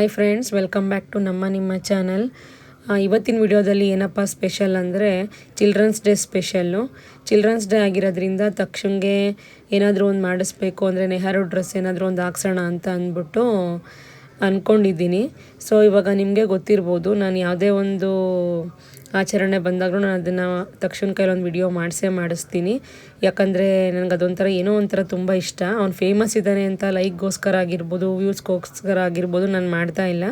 Hi friends welcome back to ನಮ್ಮ ನಿಮ್ಮ channel ಇವತ್ತಿನ ವಿಡಿಯೋದಲ್ಲಿ ಏನಪ್ಪ ಸ್ಪೆಷಲ್ ಅಂದರೆ children's day special children's day ಆಗಿರೋದ್ರಿಂದ ತಕ್ಷಣಗೆ ಏನಾದರೂ ಒಂದು ಮಾಡಿಸ್ಬೇಕು ಅಂದರೆ ನೆಹರು ಡ್ರೆಸ್ ಏನಾದರೂ ಒಂದು ಹಾಕ್ಸೋಣ ಅಂತ ಅಂದ್ಬಿಟ್ಟು ಅಂದ್ಕೊಂಡಿದ್ದೀನಿ ಸೊ ಇವಾಗ ನಿಮಗೆ ಗೊತ್ತಿರ್ಬೋದು, ನಾನು ಯಾವುದೇ ಒಂದು ಆಚರಣೆ ಬಂದಾಗಲೂ ನಾನು ಅದನ್ನು ತಕ್ಷಣ ಕೈಲೊಂದು ವಿಡಿಯೋ ಮಾಡಿಸೇ ಮಾಡಿಸ್ತೀನಿ. ಯಾಕಂದರೆ ನನಗೆ ಅದೊಂಥರ ಏನೋ ಒಂಥರ ತುಂಬ ಇಷ್ಟ. ಅವ್ನು ಫೇಮಸ್ ಇದ್ದಾನೆ ಅಂತ ಲೈಕ್ಗೋಸ್ಕರ ಆಗಿರ್ಬೋದು ವ್ಯೂಸ್ಗೋಸ್ಕರ ಆಗಿರ್ಬೋದು ನಾನು ಮಾಡ್ತಾ ಇಲ್ಲ.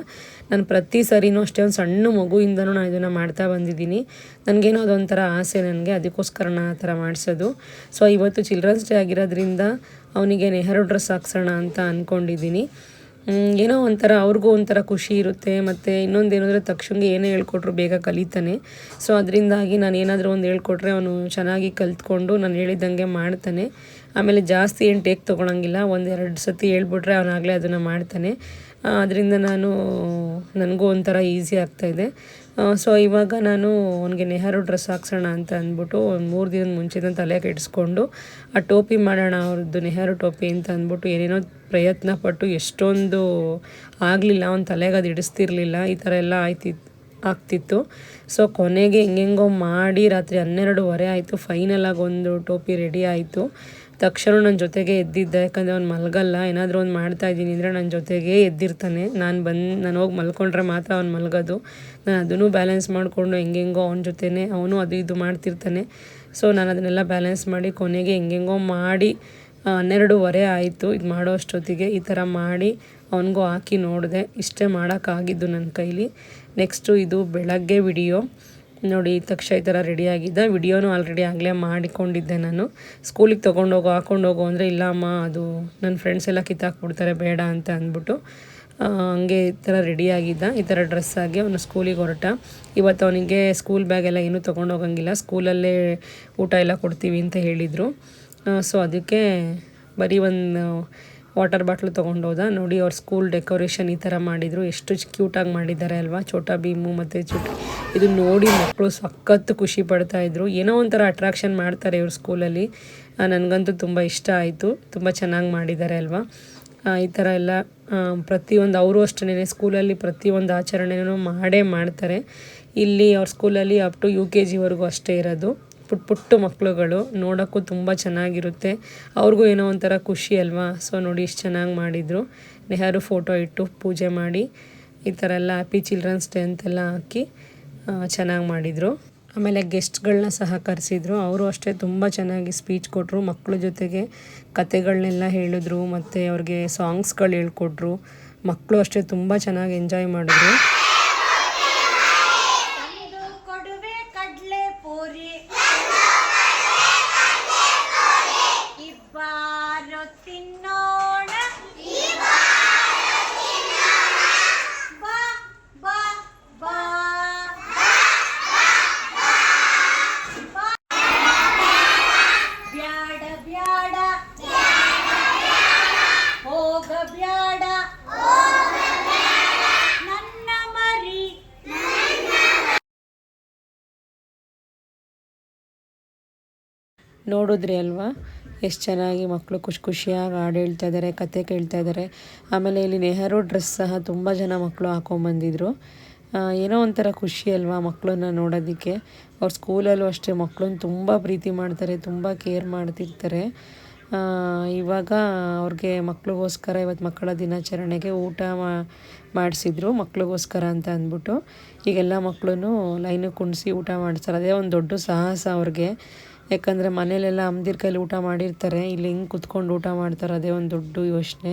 ನಾನು ಪ್ರತಿ ಸರಿನೂ ಅಷ್ಟೇ, ಒಂದು ಸಣ್ಣ ಮಗುವಿಂದನೂ ನಾನು ಇದನ್ನು ಮಾಡ್ತಾ ಬಂದಿದ್ದೀನಿ. ನನಗೇನೋ ಅದೊಂಥರ ಆಸೆ ನನಗೆ, ಅದಕ್ಕೋಸ್ಕರ ನಾನು ಆ ಥರ ಮಾಡಿಸೋದು. ಸೊ ಇವತ್ತು ಚಿಲ್ಡ್ರನ್ಸ್ ಡೇ ಆಗಿರೋದ್ರಿಂದ ಅವನಿಗೆ ನೆಹರು ಡ್ರೆಸ್ ಹಾಕ್ಸೋಣ ಅಂತ ಅಂದ್ಕೊಂಡಿದ್ದೀನಿ ಏನೋ ಒಂಥರ ಅವ್ರಿಗೂ ಒಂಥರ ಖುಷಿ ಇರುತ್ತೆ. ಮತ್ತು ಇನ್ನೊಂದು ಏನಂದರೆ ತಕ್ಷಣ್ಗೆ ಏನೇ ಹೇಳ್ಕೊಟ್ರು ಬೇಗ ಕಲಿತಾನೆ. ಸೊ ಅದರಿಂದಾಗಿ ನಾನು ಏನಾದರೂ ಒಂದು ಹೇಳ್ಕೊಟ್ರೆ ಅವನು ಚೆನ್ನಾಗಿ ಕಲ್ತ್ಕೊಂಡು ನಾನು ಹೇಳಿದಂಗೆ ಮಾಡ್ತಾನೆ. ಆಮೇಲೆ ಜಾಸ್ತಿ ಏನು ಟೇಕ್ ತೊಗೊಳಂಗಿಲ್ಲ. ಒಂದೆರಡು ಸತಿ ಹೇಳ್ಬಿಟ್ರೆ ಅವನಾಗಲೇ ಅದನ್ನು ಮಾಡ್ತಾನೆ. ಅದರಿಂದ ನಾನು, ನನಗೂ ಒಂಥರ ಈಸಿ ಆಗ್ತಾಯಿದೆ ಸೊ ಇವಾಗ ನಾನು ಅವನಿಗೆ ನೆಹರು ಡ್ರೆಸ್ ಹಾಕ್ಸೋಣ ಅಂತ ಅಂದ್ಬಿಟ್ಟು ಒಂದು ಮೂರು ದಿನದ ಮುಂಚೆ ತಲೆ ಕೆಡಿಸ್ಕೊಂಡು ಆ ಟೋಪಿ ಮಾಡೋಣ ಅವ್ರದ್ದು ನೆಹರು ಟೋಪಿ ಅಂತ ಅಂದ್ಬಿಟ್ಟು ಏನೇನೋ ಪ್ರಯತ್ನ ಪಟ್ಟು ಎಷ್ಟೊಂದು ಆಗಲಿಲ್ಲ, ಅವ್ನ ತಲೆಗೆ ಅದು ಇಡಿಸ್ತಿರ್ಲಿಲ್ಲ, ಈ ಥರ ಎಲ್ಲ ಆಯ್ತಿತ್ತು ಆಗ್ತಿತ್ತು. ಸೊ ಕೊನೆಗೆ ಹೆಂಗೆಂಗೋ ಮಾಡಿ ರಾತ್ರಿ ಹನ್ನೆರಡುವರೆ ಆಯಿತು ಫೈನಲಾಗಿ ಒಂದು ಟೋಪಿ ರೆಡಿ ಆಯಿತು. ತಕ್ಷಣ ನನ್ನ ಜೊತೆಗೆ ಎದ್ದಿದ್ದ, ಯಾಕಂದರೆ ಅವ್ನು ಮಲಗಲ್ಲ, ಏನಾದರೂ ಒಂದು ಮಾಡ್ತಾ ಇದ್ದೀನಿ ಅಂದರೆ ನನ್ನ ಜೊತೆಗೇ ಎದ್ದಿರ್ತಾನೆ. ನಾನು ಬಂದು, ನಾನು ಹೋಗಿ ಮಲ್ಕೊಂಡ್ರೆ ಮಾತ್ರ ಅವ್ನು ಮಲಗೋದು. ನಾನು ಅದನ್ನು ಬ್ಯಾಲೆನ್ಸ್ ಮಾಡಿಕೊಂಡು ಹೆಂಗೆಂಗೋ ಅವನ ಜೊತೆನೇ ಅವನು ಅದು ಇದು ಮಾಡ್ತಿರ್ತಾನೆ. ಸೊ ನಾನು ಅದನ್ನೆಲ್ಲ ಬ್ಯಾಲೆನ್ಸ್ ಮಾಡಿ ಕೊನೆಗೆ ಹೆಂಗೆಂಗೋ ಮಾಡಿ ಹನ್ನೆರಡೂವರೆ ಆಯಿತು. ಇದು ಮಾಡೋ ಅಷ್ಟೊತ್ತಿಗೆ ಈ ಥರ ಮಾಡಿ ಅವನಿಗೂ ಹಾಕಿ ನೋಡಿದೆ. ಇಷ್ಟೇ ಮಾಡೋಕ್ಕಾಗಿದ್ದು ನನ್ನ ಕೈಲಿ. ನೆಕ್ಸ್ಟು ಇದು ಬೆಳಗ್ಗೆ ವಿಡಿಯೋ ನೋಡಿ ತಕ್ಷ ಈ ಥರ ರೆಡಿಯಾಗಿದ್ದ ವಿಡಿಯೋನು ಆಲ್ರೆಡಿ ಆಗಲೇ ಮಾಡಿಕೊಂಡಿದ್ದೆ ನಾನು. ಸ್ಕೂಲಿಗೆ ತೊಗೊಂಡೋಗೋ ಹಾಕೊಂಡೋಗು ಅಂದರೆ, ಇಲ್ಲ ಅಮ್ಮ, ಅದು ನನ್ನ ಫ್ರೆಂಡ್ಸ್ ಎಲ್ಲ ಕಿತ್ತಾಕ್ಬಿಡ್ತಾರೆ, ಬೇಡ ಅಂತ ಅಂದ್ಬಿಟ್ಟು ಹಂಗೆ ಈ ಥರ ರೆಡಿಯಾಗಿದ್ದ ಈ ಥರ ಡ್ರೆಸ್ ಆಗಿ ಅವನು ಸ್ಕೂಲಿಗೆ ಹೊರಟ. ಇವತ್ತು ಅವನಿಗೆ ಸ್ಕೂಲ್ ಬ್ಯಾಗ್ ಎಲ್ಲ ಏನೂ ತೊಗೊಂಡೋಗಂಗಿಲ್ಲ ಸ್ಕೂಲಲ್ಲೇ ಊಟ ಎಲ್ಲ ಕೊಡ್ತೀವಿ ಅಂತ ಹೇಳಿದರು. ಸೊ ಅದಕ್ಕೆ ಬರೀ ಒಂದು ವಾಟರ್ ಬಾಟ್ಲು ತೊಗೊಂಡೋದ ನೋಡಿ ಅವ್ರ ಸ್ಕೂಲ್ ಡೆಕೋರೇಷನ್ ಈ ಥರ ಮಾಡಿದರು. ಎಷ್ಟು ಕ್ಯೂಟಾಗಿ ಮಾಡಿದ್ದಾರೆ ಅಲ್ವಾ? ಚೋಟಾ ಭೀಮು ಮತ್ತು ಚುಟ್ ಇದು ನೋಡಿ ಮಕ್ಕಳು ಸಖತ್ತು ಖುಷಿ ಪಡ್ತಾಯಿದ್ರು ಏನೋ ಒಂಥರ ಅಟ್ರಾಕ್ಷನ್ ಮಾಡ್ತಾರೆ ಇವ್ರ ಸ್ಕೂಲಲ್ಲಿ ನನಗಂತೂ ತುಂಬ ಇಷ್ಟ ಆಯಿತು. ತುಂಬ ಚೆನ್ನಾಗಿ ಮಾಡಿದ್ದಾರೆ ಅಲ್ವಾ? ಈ ಥರ ಎಲ್ಲ ಪ್ರತಿಯೊಂದು ಅವರು ಅಷ್ಟೇ ಸ್ಕೂಲಲ್ಲಿ ಪ್ರತಿಯೊಂದು ಆಚರಣೆನೂ ಮಾಡೇ ಮಾಡ್ತಾರೆ. ಇಲ್ಲಿ ಅವ್ರ ಸ್ಕೂಲಲ್ಲಿ ಅಪ್ ಟು ಯು ಕೆ ಜಿವರೆಗೂ ಅಷ್ಟೇ ಇರೋದು. ಪುಟ್ಟ ಪುಟ್ಟ ಮಕ್ಕಳುಗಳು ನೋಡೋಕ್ಕೂ ತುಂಬ ಚೆನ್ನಾಗಿರುತ್ತೆ. ಅವ್ರಿಗೂ ಏನೋ ಒಂಥರ ಖುಷಿ ಅಲ್ವಾ? ಸೊ ನೋಡಿ ಇಷ್ಟು ಚೆನ್ನಾಗಿ ಮಾಡಿದರು. ನೆಹರು ಫೋಟೋ ಇಟ್ಟು ಪೂಜೆ ಮಾಡಿ ಈ ಥರ ಎಲ್ಲ ಹ್ಯಾಪಿ ಚಿಲ್ಡ್ರನ್ಸ್ ಡೇ ಅಂತೆಲ್ಲ ಹಾಕಿ ಚೆನ್ನಾಗಿ ಮಾಡಿದರು. ಆಮೇಲೆ ಗೆಸ್ಟ್ಗಳನ್ನ ಸಹ ಕರೆಸಿದ್ರು. ಅವರು ಅಷ್ಟೇ ತುಂಬ ಚೆನ್ನಾಗಿ ಸ್ಪೀಚ್ ಕೊಟ್ಟರು ಮಕ್ಕಳ ಜೊತೆಗೆ ಕತೆಗಳನ್ನೆಲ್ಲ ಹೇಳಿದ್ರು. ಮತ್ತು ಅವ್ರಿಗೆ ಸಾಂಗ್ಸ್ಗಳು ಹೇಳ್ಕೊಟ್ರು. ಮಕ್ಕಳು ಅಷ್ಟೇ ತುಂಬ ಚೆನ್ನಾಗಿ ಎಂಜಾಯ್ ಮಾಡಿದ್ರು. ನೋಡಿದ್ರಿ ಅಲ್ವಾ? ಎಷ್ಟು ಚೆನ್ನಾಗಿ ಮಕ್ಕಳು ಖುಷಿ ಖುಷಿಯಾಗಿ ಹಾಡು ಹೇಳ್ತಾ ಇದ್ದಾರೆ ಕತೆ ಕೇಳ್ತಾ ಇದ್ದಾರೆ ಆಮೇಲೆ ಇಲ್ಲಿ ನೆಹರು ಡ್ರೆಸ್ ಸಹ ತುಂಬ ಜನ ಮಕ್ಕಳು ಹಾಕೊಂಬಂದಿದ್ರು ಏನೋ ಒಂಥರ ಖುಷಿ ಅಲ್ವಾ ಮಕ್ಕಳನ್ನ ನೋಡೋದಕ್ಕೆ. ಅವ್ರ ಸ್ಕೂಲಲ್ಲೂ ಅಷ್ಟೇ ಮಕ್ಕಳನ್ನ ತುಂಬ ಪ್ರೀತಿ ಮಾಡ್ತಾರೆ, ತುಂಬ ಕೇರ್ ಮಾಡ್ತಿರ್ತಾರೆ. ಇವಾಗ ಅವ್ರಿಗೆ ಮಕ್ಳಿಗೋಸ್ಕರ ಇವತ್ತು ಮಕ್ಕಳ ದಿನಾಚರಣೆಗೆ ಊಟ ಮಾಡಿಸಿದ್ರು ಮಕ್ಳಿಗೋಸ್ಕರ ಅಂತ ಅಂದ್ಬಿಟ್ಟು. ಈಗೆಲ್ಲ ಮಕ್ಕಳು ಲೈನಿಗೆ ಕುಣಿಸಿ ಊಟ ಮಾಡಿಸ್ತಾರೆ ಅದೇ ಒಂದು ದೊಡ್ಡ ಸಾಹಸ ಅವ್ರಿಗೆ. ಯಾಕಂದರೆ ಮನೇಲೆಲ್ಲ ಅಮ್ದಿರ ಕೈಲಿ ಊಟ ಮಾಡಿರ್ತಾರೆ ಇಲ್ಲಿ ಹಿಂಗೆ ಕುತ್ಕೊಂಡು ಊಟ ಮಾಡ್ತಾರೆ ಅದೇ ಒಂದು ದೊಡ್ಡ ಯೋಚನೆ.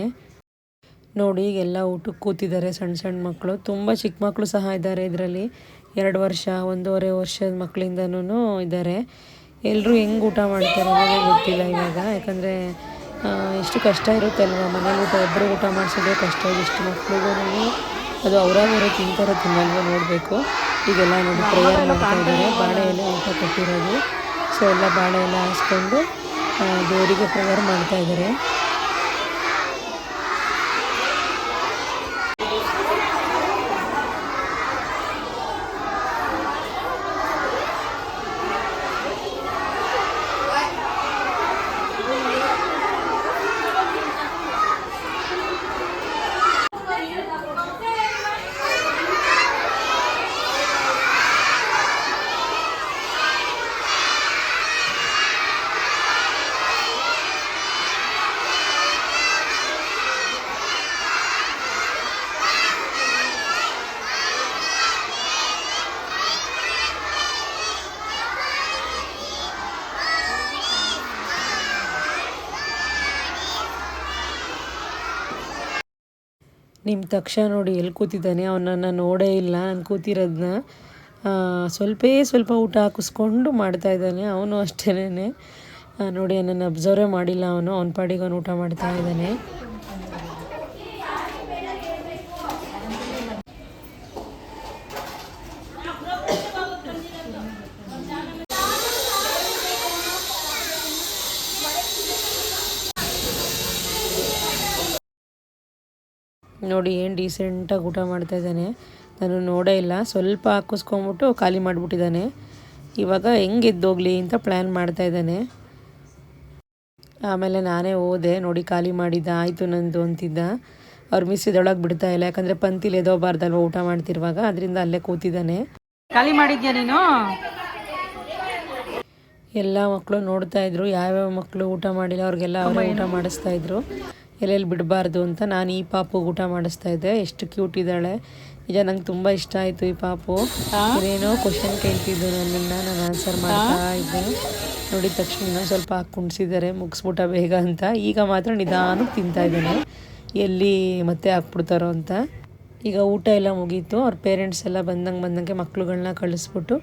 ನೋಡಿ ಈಗೆಲ್ಲ ಊಟಕ್ಕೆ ಕೂತಿದ್ದಾರೆ ಸಣ್ಣ ಸಣ್ಣ ಮಕ್ಕಳು ತುಂಬ ಚಿಕ್ಕ ಮಕ್ಕಳು ಸಹ ಇದ್ದಾರೆ ಇದರಲ್ಲಿ. ಎರಡು ವರ್ಷ ಒಂದೂವರೆ ವರ್ಷದ ಮಕ್ಕಳಿಂದನೂ ಇದ್ದಾರೆ. ಎಲ್ಲರೂ ಹೆಂಗೆ ಊಟ ಮಾಡ್ತಾರೆ ಅನ್ನೋದೇ ಗೊತ್ತಿಲ್ಲ ಇವಾಗ. ಯಾಕಂದರೆ ಎಷ್ಟು ಕಷ್ಟ ಇರುತ್ತೆ ಅಲ್ವಾ ಮನೇಲಿ ಊಟ ಒಬ್ಬರು ಊಟ ಮಾಡಿಸೋದೇ ಕಷ್ಟ. ಇಷ್ಟು ಮಕ್ಕಳಿಗೂ ಅದು ಅವರಾಗವರೇ ತಿಂತಾರೆ ತಿನ್ನಲ್ವೋ ನೋಡಬೇಕು. ಈಗೆಲ್ಲ ನೋಡಿ ಪ್ರೇಯರ್ ಮಾಡ್ತಾ ಇದ್ದಾರೆ. ಬಾಳೆ ಎಲೆ ಊಟ ಕೊಟ್ಟಿರೋದು. ಸೊ ಎಲ್ಲ ಬಾಳೆ ಎಲ್ಲ ಹಾಸ್ಕೊಂಡು ದೇವರಿಗೆ ಪ್ರೇಯರ್ ಮಾಡ್ತಾ ನಿಮ್ಮ ತಕ್ಷ ನೋಡಿ ಎಲ್ಲಿ ಕೂತಿದ್ದಾನೆ, ಅವನನ್ನು ನೋಡೇ ಇಲ್ಲ, ನಾನು ಕೂತಿರೋದನ್ನ ಸ್ವಲ್ಪೇ ಸ್ವಲ್ಪ ಊಟ ಹಾಕಿಸ್ಕೊಂಡು ಮಾಡ್ತಾ ಇದ್ದಾನೆ, ಅವನು ಅಷ್ಟೇನೆ ನೋಡಿ, ನನ್ನನ್ನು ಅಬ್ಸರ್ವೇ ಮಾಡಿಲ್ಲ ಅವನು, ಅವನ ಪಾಡಿಗೆ ಅವನು ಊಟ ಮಾಡ್ತಾ ಇದ್ದಾನೆ. ನೋಡಿ ಏನು ಡೀಸೆಂಟಾಗಿ ಊಟ ಮಾಡ್ತಾ ಇದ್ದಾನೆ. ನಾನು ನೋಡೇ ಇಲ್ಲ. ಸ್ವಲ್ಪ ಹಾಕಿಸ್ಕೊಂಬಿಟ್ಟು ಖಾಲಿ ಮಾಡಿಬಿಟ್ಟಿದ್ದಾನೆ. ಇವಾಗ ಹೆಂಗೆ ಎದ್ದೋಗ್ಲಿ ಅಂತ ಪ್ಲ್ಯಾನ್ ಮಾಡ್ತಾ ಇದ್ದಾನೆ. ಆಮೇಲೆ ನಾನೇ ಹೋದೆ. ನೋಡಿ ಖಾಲಿ ಮಾಡಿದ್ದ. ಆಯಿತು ನಂದು ಅಂತಿದ್ದ. ಅವ್ರು ಮಿಸ್ ಇದೊಳಗೆ ಬಿಡ್ತಾ ಇಲ್ಲ. ಯಾಕಂದರೆ ಪಂತಿಲಿ ಎದೋಬಾರ್ದಲ್ವ ಊಟ ಮಾಡ್ತಿರುವಾಗ. ಅದರಿಂದ ಅಲ್ಲೇ ಕೂತಿದ್ದಾನೆ. ಖಾಲಿ ಮಾಡಿದ್ಯಾ ನೀನು? ಎಲ್ಲ ಮಕ್ಕಳು ನೋಡ್ತಾ ಇದ್ರು. ಯಾವ್ಯಾವ ಮಕ್ಕಳು ಊಟ ಮಾಡಿಲ್ಲ. ಅವ್ರಿಗೆಲ್ಲ ಅವರೇ ಊಟ ಮಾಡಿಸ್ತಾ ಇದ್ರು. ಎಲ್ಲೆಲ್ಲಿ ಬಿಡಬಾರ್ದು ಅಂತ ನಾನು ಈ ಪಾಪು ಊಟ ಮಾಡಿಸ್ತಾ ಇದ್ದೆ. ಎಷ್ಟು ಕ್ಯೂಟ್ ಇದ್ದಾಳೆ. ಈಗ ನಂಗೆ ತುಂಬ ಇಷ್ಟ ಆಯಿತು ಈ ಪಾಪು. ಏನೇನೋ ಕ್ವಶನ್ ಕೇಳ್ತಿದ್ದು ನನ್ನನ್ನು. ನಾನು ಆನ್ಸರ್ ಮಾಡ್ತಾ ಇದ್ದೆ. ನೋಡಿದ ತಕ್ಷಣ ಇನ್ನೊಂದು ಸ್ವಲ್ಪ ಹಾಕಿ ಕುಣಿಸಿದ್ದಾರೆ. ಮುಗಿಸ್ಬಿಟ್ಟ ಬೇಗ ಅಂತ. ಈಗ ಮಾತ್ರ ನಿಧಾನಕ್ಕೆ ತಿಂತಾ ಇದ್ದೀನಿ. ಎಲ್ಲಿ ಮತ್ತೆ ಹಾಕ್ಬಿಡ್ತಾರೋ ಅಂತ. ಈಗ ಊಟ ಎಲ್ಲ ಮುಗೀತು. ಅವ್ರ ಪೇರೆಂಟ್ಸ್ ಎಲ್ಲ ಬಂದಂಗೆ ಬಂದಂಗೆ ಮಕ್ಕಳುಗಳನ್ನ ಕಳಿಸ್ಬಿಟ್ಟು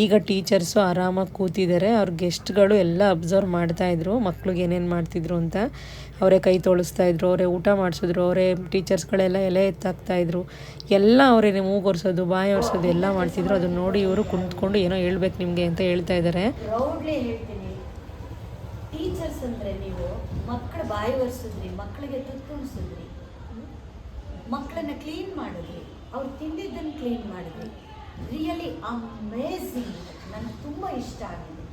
ಈಗ ಟೀಚರ್ಸು ಆರಾಮಾಗಿ ಕೂತಿದ್ದಾರೆ. ಅವ್ರ ಗೆಸ್ಟ್ಗಳು ಎಲ್ಲ ಅಬ್ಸರ್ವ್ ಮಾಡ್ತಾಯಿದ್ರು ಮಕ್ಳಿಗೆ ಏನೇನು ಮಾಡ್ತಿದ್ರು ಅಂತ ಅವರೇ ಕೈ ತೊಳಸ್ತಾ ಇದ್ರು, ಅವರೇ ಊಟ ಮಾಡಿಸಿದ್ರು, ಅವರೇ ಟೀಚರ್ಸ್ಗಳೆಲ್ಲ ಎಲೆ ಎತ್ತಾಕ್ತಾಯಿದ್ರು ಎಲ್ಲ ಅವರೇ ಮೂಗೊರ್ಸೋದು ಬಾಯಿ ಒರೆಸೋದು, ಎಲ್ಲ ಮಾಡ್ತಿದ್ರು. ಅದನ್ನ ನೋಡಿ ಇವರು ಕುಂತ್ಕೊಂಡು ಏನೋ ಹೇಳ್ಬೇಕು ನಿಮಗೆ ಅಂತ ಹೇಳ್ತಾ ಇದ್ದಾರೆ ಟೀಚರ್ಸ್ ಅಂದ್ರೆ ನೀವು ಮಕ್ಕಳ ಬಾಯಿ ಒರೆಸಿದ್ರಿ ಮಕ್ಕಳಿಗೆ ತುತ್ತುಣಿಸಿದ್ರಿ ಮಕ್ಕಳನ್ನ ಕ್ಲೀನ್ ಮಾಡಿದ್ರಿ. ಅವ್ರು ತಿಂದಿದ್ದನ್ನು ಕ್ಲೀನ್ ಮಾಡಿದ್ರಿ. ರಿಯಲಿ ಅಮೇಝಿಂಗ್ ನನಗೆ ತುಂಬ ಇಷ್ಟ ಆಗಿದೆ.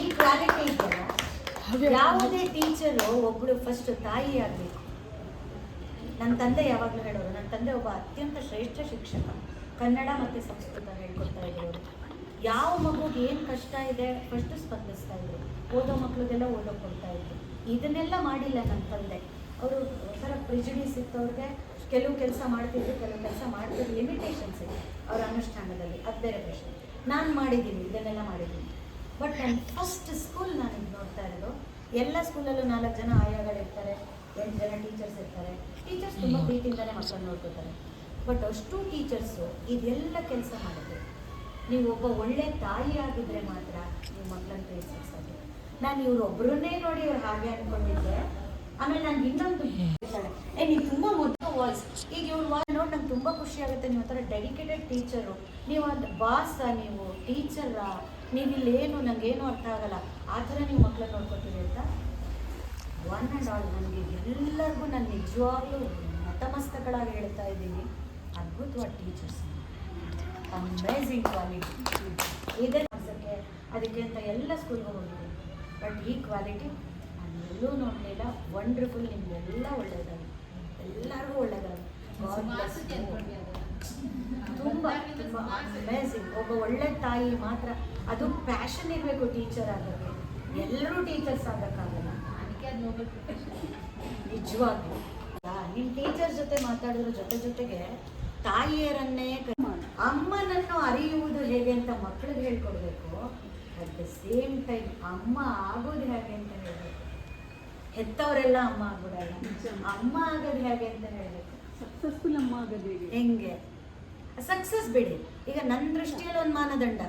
ಈ ಕ್ವಾಲಿಟಿ ಇದೆಯಲ್ಲ ಯಾವುದೇ ಟೀಚರು ಒಬ್ಬಳು ಫಸ್ಟ್ ತಾಯಿ ಆಗಬೇಕು. ನನ್ನ ತಂದೆ ಯಾವಾಗಲೂ ಹೇಳೋರು ನನ್ನ ತಂದೆ ಒಬ್ಬ ಅತ್ಯಂತ ಶ್ರೇಷ್ಠ ಶಿಕ್ಷಕ. ಕನ್ನಡ ಮತ್ತು ಸಂಸ್ಕೃತ ಹೇಳ್ಕೊಡ್ತಾ ಇದ್ರು ಯಾವ ಮಗುಗೆ ಏನು ಕಷ್ಟ ಇದೆ ಫಸ್ಟ್ ಸ್ಪಂದಿಸ್ತಾ ಇದ್ರು. ಓದೋ ಮಕ್ಕಳಿಗೆಲ್ಲ ಓದೋ ಕೊಡ್ತಾ ಇದ್ರು. ಇದನ್ನೆಲ್ಲ ಮಾಡಿಲ್ಲ ನನ್ನ ತಂದೆ. ಅವರು ಒಂಥರ ಪ್ರಿಜಿಡೀಸ್ ಇತ್ತು. ಅವ್ರಿಗೆ ಕೆಲವು ಕೆಲಸ ಮಾಡ್ತಿದ್ರು ಕೆಲವು ಕೆಲಸ ಮಾಡ್ತಿದ್ರು. ಲಿಮಿಟೇಷನ್ಸ್ ಇದೆ ಅವರ ಅನುಷ್ಠಾನದಲ್ಲಿ. ಅದು ಬೇರೆ ಪ್ರಶ್ನೆ. ನಾನು ಮಾಡಿದ್ದೀನಿ ಇದನ್ನೆಲ್ಲ ಮಾಡಿದ್ದೀನಿ. ಬಟ್ ನನ್ನ ಫಸ್ಟ್ ಸ್ಕೂಲ್ ನಾನು ಇದು ನೋಡ್ತಾ ಇರೋದು ಎಲ್ಲ ಸ್ಕೂಲಲ್ಲೂ ನಾಲ್ಕು ಜನ ಆಯಾಗಳಿರ್ತಾರೆ ಎಂಟು ಜನ ಟೀಚರ್ಸ್ ಇರ್ತಾರೆ. ಟೀಚರ್ಸ್ ತುಂಬ ಪ್ರೀತಿಯಿಂದಲೇ ಮಕ್ಕಳು ನೋಡ್ಕೋತಾರೆ. ಬಟ್ ಅಷ್ಟು ಟೀಚರ್ಸು ಇದೆಲ್ಲ ಕೆಲಸ ಮಾಡಿದ್ರು. ನೀವು ಒಬ್ಬ ಒಳ್ಳೆ ತಾಯಿ ಆಗಿದ್ರೆ ಮಾತ್ರ ನೀವು ಮಕ್ಕಳನ್ನ ಪ್ರೀತಿಸೋಕೆ ಸಾಧ್ಯ ನಾನು ಇವ್ರೊಬ್ಬರನ್ನೇ ನೋಡಿ ಇವ್ರು ಹಾಗೆ ಅನ್ಕೊಂಡಿದ್ದೆ. ಆಮೇಲೆ ನಾನು ಇನ್ನೊಂದು ಹೇಳ್ತಾಳೆ, ಏ ನೀವು ತುಂಬ ಮೊದಲು ವಾಯ್ಸ್ ಈಗ ಇವ್ರ ವಾಯ್ಸ್ ನೋಡಿ ನಂಗೆ ತುಂಬ ಖುಷಿ ಆಗುತ್ತೆ ನೀವು ಒಂಥರ ಡೆಡಿಕೇಟೆಡ್ ಟೀಚರು ನೀವು ಅದು ಬಾಸ ನೀವು ಟೀಚರಾ ನೀವು ಇಲ್ಲೇನು ನನಗೇನು ಅರ್ಥ ಆಗಲ್ಲ. ಆ ಥರ ನೀವು ಮಕ್ಕಳನ್ನ ನೋಡ್ಕೊತೀರಿ ಅಂತ? ಒನ್ ಆ್ಯಂಡ್ ಆಲ್ ನನಗೆ ಎಲ್ಲರಿಗೂ ನಾನು ನಿಜವಾಗ್ಲೂ ನತಮಸ್ತಕಳಾಗಿ ಹೇಳ್ತಾ ಇದ್ದೀನಿ. ಅದ್ಭುತವಾದ ಟೀಚರ್ಸ್ ಅಮೇಝಿಂಗ್ ಕ್ವಾಲಿಟಿ ಇದೇ ಅದಕ್ಕೆ ಅಂತ ಎಲ್ಲ ಸ್ಕೂಲ್ಗೆ ಹೋಗಿದ್ದೀನಿ. ಬಟ್ ಈ ಕ್ವಾಲಿಟಿ ಎಲ್ಲೂ ನೋಡಲಿಲ್ಲ ವಂಡರ್ಫುಲ್ ನಿಮಗೆಲ್ಲ ಒಳ್ಳೆಯದಾಗಿ ಎಲ್ಲರಿಗೂ ಒಳ್ಳೆಯದಾಗಿ ತುಂಬ ತುಂಬ ಅಮೇಝಿಂಗ್ ಒಬ್ಬ ಒಳ್ಳೆ ತಾಯಿ ಮಾತ್ರ ಅದು ಪ್ಯಾಷನ್ ಇರಬೇಕು ಟೀಚರ್ ಆಗೋಕ್ಕೆ ಎಲ್ಲರೂ ಟೀಚರ್ಸ್ ಆಗೋಕ್ಕಾಗಲ್ಲ ನಿಜವಾಗ್ಲೂ. ನಿಮ್ಮ ಟೀಚರ್ ಜೊತೆ ಮಾತಾಡಿದ್ರ ಜೊತೆ ಜೊತೆಗೆ ತಾಯಿಯರನ್ನೇ ಅಮ್ಮನನ್ನು ಅರಿಯುವುದು ಹೇಗೆ ಅಂತ ಮಕ್ಕಳಿಗೆ ಹೇಳ್ಕೊಡ್ಬೇಕು. ಅಟ್ ದ ಸೇಮ್ ಟೈಮ್ ಅಮ್ಮ ಆಗೋದು ಹೇಗೆ ಅಂತ ಹೇಳ್ಬೇಕು. ಹೆತ್ತವರೆಲ್ಲ ಅಮ್ಮ ಆಗ್ಬಿಡಲ್ಲ. ಅಮ್ಮ ಆಗೋದು ಹೇಗೆ ಅಂತ ಹೇಳ್ಬೇಕು. ಸಕ್ಸಸ್ಫುಲ್ ಅಮ್ಮ ಆಗೋದು ಹೇಗೆ? ಹೆಂಗೆ? ಸಕ್ಸಸ್ ಬಿಡಿ. ಈಗ ನನ್ನ ದೃಷ್ಟಿಯಲ್ಲಿ ಒಂದು ಮಾನದಂಡ.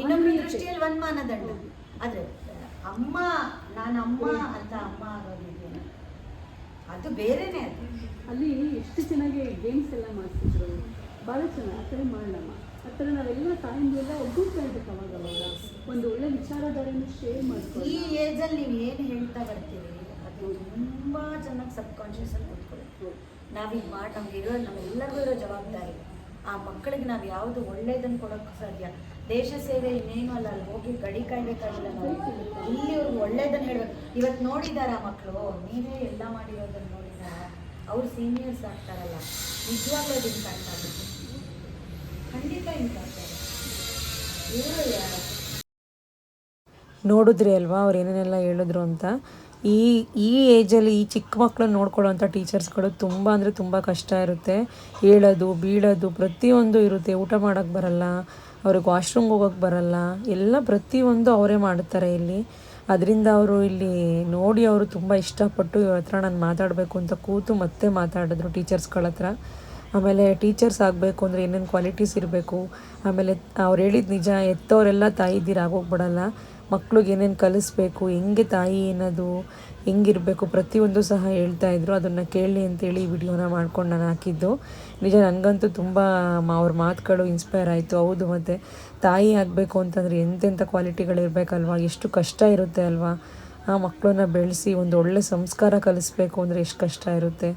ಇನ್ನೊಬ್ಬರ ದೃಷ್ಟಿಯಲ್ಲಿ ಒಂದು ಮಾನದಂಡ. ಆದರೆ ಅಮ್ಮ ನಾನು ಅಮ್ಮ ಅಂತ ಅಮ್ಮ ಆಗೋದಿದೆಯಲ್ಲ ಅದು ಬೇರೆನೇ ಅದು. ಅಲ್ಲಿ ಎಷ್ಟು ಚೆನ್ನಾಗಿ ಗೇಮ್ಸ್ ಎಲ್ಲ ಮಾಡ್ತಿದ್ರು ಭಾಳ ಚೆನ್ನಾಗಿ ಆ ಥರ ಮಾಡಲಮ್ಮ. ಆ ಥರ ನಾವೆಲ್ಲ ತಾಯಿಂದೆಲ್ಲ ಒಗ್ಗೂಡ್ತಾ ಇರ್ಬೇಕು ಅವಾಗ ಅವಾಗ ಒಂದು ಒಳ್ಳೆ ವಿಚಾರಧಾರೆಯನ್ನು ಶೇರ್ ಈ ಮಾಡ್ಕೊಳ್ಳಿ ಏಜಲ್ಲಿ ನೀವು ಏನು ಹೇಳ್ತಾ ಬರ್ತೀರಿ? ಅದು ತುಂಬ ಚೆನ್ನಾಗಿ ಸಬ್ ಕಾನ್ಶಿಯಸ್ ಅಲ್ಲಿ ಕೂತ್ಕೊಳ್ಳಿ ನಾವೀಗ ಮಾಡಿ, ನಮ್ಗೆ ಇರೋ ನಮ್ಮೆಲ್ಲರಿಗೂ ಇರೋ ಜವಾಬ್ದಾರಿ. ಆ ಮಕ್ಕಳಿಗೆ ನಾವು ಯಾವುದು ಒಳ್ಳೇದನ್ನು ಕೊಡೋಕ್ಕೆ ಸಾಧ್ಯ. ದೇಶ ಸೇವೆ ಇನ್ನೇನು ಅಲ್ಲ, ಅಲ್ಲಿ ಹೋಗಿ ಗಡಿ ಕಾಯ್ಬೇಕಾಗಿಲ್ಲ ನಾವು ಇಲ್ಲಿ ಅವ್ರಿಗೆ ಒಳ್ಳೇದನ್ನು ಹೇಳ್ಬೇಕು. ಇವತ್ತು ನೋಡಿದಾರ ಮಕ್ಕಳು ನೀವೇ ಎಲ್ಲ ಮಾಡಿರೋದನ್ನು ನೋಡಿದಾರ. ಅವ್ರು ಸೀನಿಯರ್ಸ್ ಆಗ್ತಾರಲ್ಲ, ನಿಜವಾಗ್ಲೂ ಅದು ಇಂಪ್ಯಾಕ್ಟ್ ಆಗುತ್ತೆ. ಖಂಡಿತ ಇಂಪ್ಯಾಕ್ಟ್ ಆಗುತ್ತೆ. ನೋಡಿದ್ರಿ ಅಲ್ವಾ, ಅವ್ರು ಏನೇನೆಲ್ಲ ಹೇಳಿದ್ರು ಅಂತ. ಈ ಈ ಏಜಲ್ಲಿ ಈ ಚಿಕ್ಕ ಮಕ್ಕಳನ್ನ ನೋಡ್ಕೊಳ್ಳೋಂಥ ಟೀಚರ್ಸ್ಗಳು ತುಂಬ ಅಂದರೆ ತುಂಬ ಕಷ್ಟ ಇರುತ್ತೆ. ಹೇಳೋದು, ಬೀಳೋದು, ಪ್ರತಿಯೊಂದು ಇರುತ್ತೆ. ಊಟ ಮಾಡೋಕ್ಕೆ ಬರಲ್ಲ, ಅವ್ರಿಗೆ ವಾಶ್ರೂಮ್ಗೆ ಹೋಗೋಕ್ಕೆ ಬರಲ್ಲ. ಎಲ್ಲ ಪ್ರತಿಯೊಂದು ಅವರೇ ಮಾಡ್ತಾರೆ ಇಲ್ಲಿ. ಅದರಿಂದ ಅವರು ಇಲ್ಲಿ ನೋಡಿ ಅವರು ತುಂಬ ಇಷ್ಟಪಟ್ಟು ಇವ್ರ ಹತ್ರ ನಾನು ಮಾತಾಡಬೇಕು ಅಂತ ಕೂತು ಮತ್ತೆ ಮಾತಾಡಿದ್ರು ಟೀಚರ್ಸ್ಗಳ ಹತ್ರ. ಆಮೇಲೆ ಟೀಚರ್ಸ್ ಆಗಬೇಕು ಅಂದರೆ ಏನೇನು ಕ್ವಾಲಿಟೀಸ್ ಇರಬೇಕು. ಆಮೇಲೆ ಅವ್ರು ಹೇಳಿದ ನಿಜ ಎತ್ತವರೆಲ್ಲ ತಾಯಿದ್ದೀರ, ಆಗೋಗ್ಬಿಡಲ್ಲ. ಮಕ್ಳಿಗೆ ಏನೇನು ಕಲಿಸ್ಬೇಕು, ಹೆಂಗೆ ತಾಯಿ ಏನದು, ಹೆಂಗಿರಬೇಕು ಪ್ರತಿಯೊಂದು ಸಹ ಹೇಳ್ತಾ ಇದ್ರು. ಅದನ್ನು ಕೇಳಿ ಅಂತೇಳಿ ವಿಡಿಯೋನ ಮಾಡ್ಕೊಂಡು ನಾನು ಹಾಕಿದ್ದು. ನಿಜ ನನಗಂತೂ ತುಂಬ ಅವ್ರ ಮಾತುಗಳು ಇನ್ಸ್ಪೈರ್ ಆಯಿತು. ಹೌದು ಮತ್ತು, ತಾಯಿ ಆಗಬೇಕು ಅಂತಂದರೆ ಎಂತೆಂಥ ಕ್ವಾಲಿಟಿಗಳಿರಬೇಕಲ್ವಾ ಎಷ್ಟು ಕಷ್ಟ ಇರುತ್ತೆ ಅಲ್ವಾ? ಆ ಮಕ್ಕಳನ್ನ ಬೆಳೆಸಿ ಒಂದು ಒಳ್ಳೆ ಸಂಸ್ಕಾರ ಕಲಿಸ್ಬೇಕು ಅಂದರೆ ಎಷ್ಟು ಕಷ್ಟ ಇರುತ್ತೆ.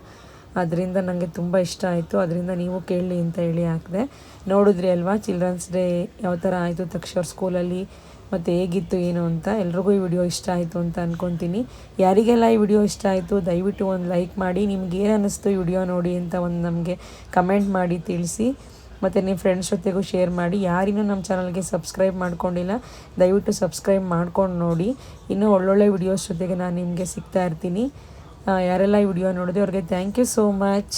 ಅದರಿಂದ ನನಗೆ ತುಂಬ ಇಷ್ಟ ಆಯಿತು. ಅದರಿಂದ ನೀವು ಕೇಳಿ ಅಂತ ಹೇಳಿ ಹಾಕಿದೆ. ನೋಡಿದ್ರಿ ಅಲ್ವಾ? ಚಿಲ್ಡ್ರನ್ಸ್ ಡೇ ಯಾವ ಥರ ಆಯಿತು ತಕ್ಷ ಸ್ಕೂಲಲ್ಲಿ ಮತ್ತು ಹೇಗಿತ್ತು ಏನು ಅಂತ ಎಲ್ರಿಗೂ ಈ ವಿಡಿಯೋ ಇಷ್ಟ ಆಯಿತು ಅಂತ ಅಂದ್ಕೊತೀನಿ ಯಾರಿಗೆಲ್ಲ ಈ ವಿಡಿಯೋ ಇಷ್ಟ ಆಯಿತು, ದಯವಿಟ್ಟು ಒಂದು ಲೈಕ್ ಮಾಡಿ. ನಿಮ್ಗೆ ಏನು ಅನ್ನಿಸ್ತು ಈ ವಿಡಿಯೋ ನೋಡಿ ಅಂತ ಒಂದು ನಮಗೆ ಕಮೆಂಟ್ ಮಾಡಿ ತಿಳಿಸಿ. ಮತ್ತು ನಿಮ್ಮ ಫ್ರೆಂಡ್ಸ್ ಜೊತೆಗೂ ಶೇರ್ ಮಾಡಿ. ಯಾರಿನೂ ನಮ್ಮ ಚಾನಲ್ಗೆ ಸಬ್ಸ್ಕ್ರೈಬ್ ಮಾಡ್ಕೊಂಡಿಲ್ಲ, ದಯವಿಟ್ಟು ಸಬ್ಸ್ಕ್ರೈಬ್ ಮಾಡ್ಕೊಂಡು ನೋಡಿ. ಇನ್ನೂ ಒಳ್ಳೊಳ್ಳೆ ವಿಡಿಯೋಸ್ ಜೊತೆಗೆ ನಾನು ನಿಮಗೆ ಸಿಗ್ತಾ ಇರ್ತೀನಿ. ಯಾರೆಲ್ಲ ಈ ವಿಡಿಯೋ ನೋಡಿದೆ ಅವ್ರಿಗೆ ಥ್ಯಾಂಕ್ ಯು ಸೋ ಮಚ್